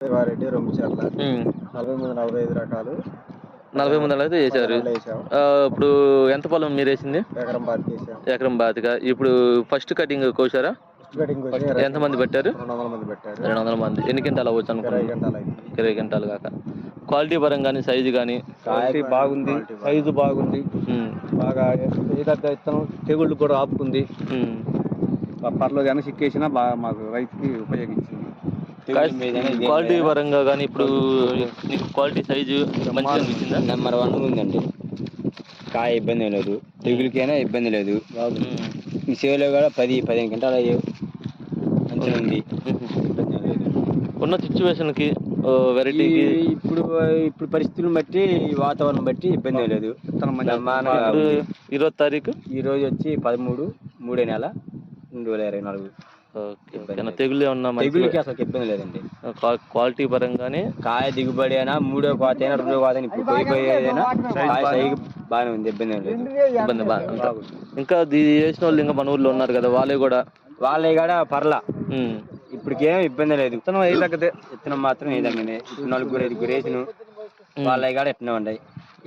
వారెడ్డి రొమ్మిచర్ల. నలభై మూడు నలభై ఐదు రకాలు. నలభై ముందర అయితే వేసారు ఇప్పుడు ఎంత పొలం మీరు వేసింది? ఎకరం బాతికి వేసాం. ఎకరం బాతిగా ఇప్పుడు ఫస్ట్ కటింగ్ కోసారా? ఇరవై- ఎంతమంది పెట్టారు? రెండు వందల మంది పెట్టారు. రెండు వందల మంది. ఎన్ని క్వింటాలు అవ్వచ్చు ఇరవై అనుకున్నాను గంటలు ఇరవై క్వింటాలు కాక. క్వాలిటీ పరంగా కానీ సైజు కానీ? క్వాలిటీ బాగుంది. సైజు బాగుంది. బాగా ఏదగ్గ ఇత్తనం తెగుళ్ళు కూడా ఆపుకుంది. బప్పర్లో కానీ సిక్కేసినా బాగా మాకు రైతుకి ఉపయోగించింది. క్వాలిటీ పరంగా కానీ ఇప్పుడు నీకు క్వాలిటీ సైజు మంచిగా అనిపించిందా? నెంబర్ వన్ ఉందండి. కాయ ఇబ్బంది లేదు. తెగులకైనా ఇబ్బంది లేదు. ఈ సేవలో కూడా పది పదిహేను గంటలు అయ్యాయి మంచిగా ఉంది. ఉన్న సిచ్యువేషన్కి వెరైటీకి ఈ- ఇప్పుడు ఇప్పుడు పరిస్థితులను బట్టి వాతావరణం బట్టి ఇబ్బంది లేదు. ఇరవై తారీఖు? ఈ రోజు వచ్చి పదమూడు మూడే నెల రెండు వేల ఇరవై నాలుగు. ఓకే తెగులు ఏమన్నా తెగులకి అసలు ఇబ్బంది లేదండి. క్వాలిటీ పరంగానే కాయ దిగుబడి అయినా మూడో కోత అయినా రెండో కోత అయినా ఇప్పుడు పోయి పోయేదైనా కాయ సైజు బాగానే ఉంది ఇబ్బంది ఏం లేదు. ఇబ్బంది బా అంతా. ఇంకా ఇది చేసిన వాళ్ళు ఇంకా మన ఊర్లో ఉన్నారు కదా వాళ్ళే కూడా వాళ్ళే కూడా పర్లా. ఇప్పటికేం ఇబ్బంది లేదు. విత్తనం ఏ తగ్గదే? మాత్రం ఏదండి నలుగురు ఐదుగురు వేసిన వాళ్ళవి కూడా ఎట్లా ఉన్నాయి.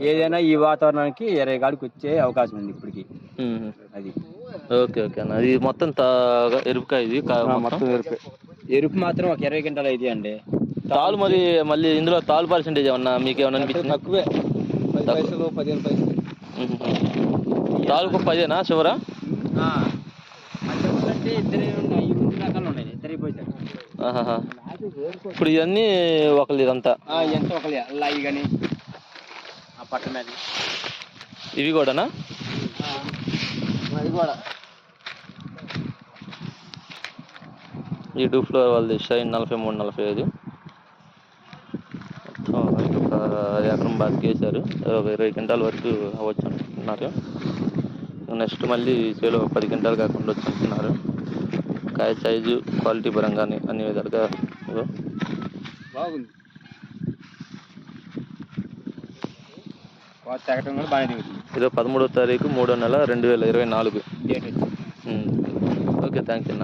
ఏదైనా ఈ వాతావరణానికి ఇరవై కాడికి వచ్చే అవకాశం ఉంది ఇప్పటికి. అది. ఓకే ఓకే అన్న. ఇది మొత్తం తా- ఎరుపుకాయ ఇది? మొత్తం? ఎరుపే. ఎరుపు మాత్రం ఒక ఇరవై గంటలు అయితే అండి. తాలు మరి మళ్ళీ ఇందులో తాలు పర్సెంటేజ్ ఏమన్నా మీకు ఏమన్నా అనిపించింది? తక్కువే. పైసలు పదిహేను పైసలు. తాలుకు పదేనా చివరా. ఇప్పుడు ఇవన్నీ ఒకళ్ళు ఇదంతా? ఎంత ఒకలే అల్లాయి కానీ ఆ ఇవి కూడానా? అది కూడా. ఈ టూ ఫ్లోర్ వాళ్ళది షైన్ నలభై మూడు నలభై ఐదు. మొత్తం ఒక ఎకరం బాగా ఒక ఇరవై క్వింటాల వరకు అవ్వచ్చు అనుకుంటున్నారు నెక్స్ట్ మళ్ళీ చేలో పది క్వింటాలు కాకుండా వచ్చి అంటున్నారు. కాయ సైజు క్వాలిటీ పరంగా అన్ని విధాలుగా బాగుంది. కూడా బాగానే దిగుతుంది. ఇరవై పదమూడో తారీఖు మూడో నెల రెండు వేల ఇరవై నాలుగు. డేట్ ఓకే థ్యాంక్స్ అన్న.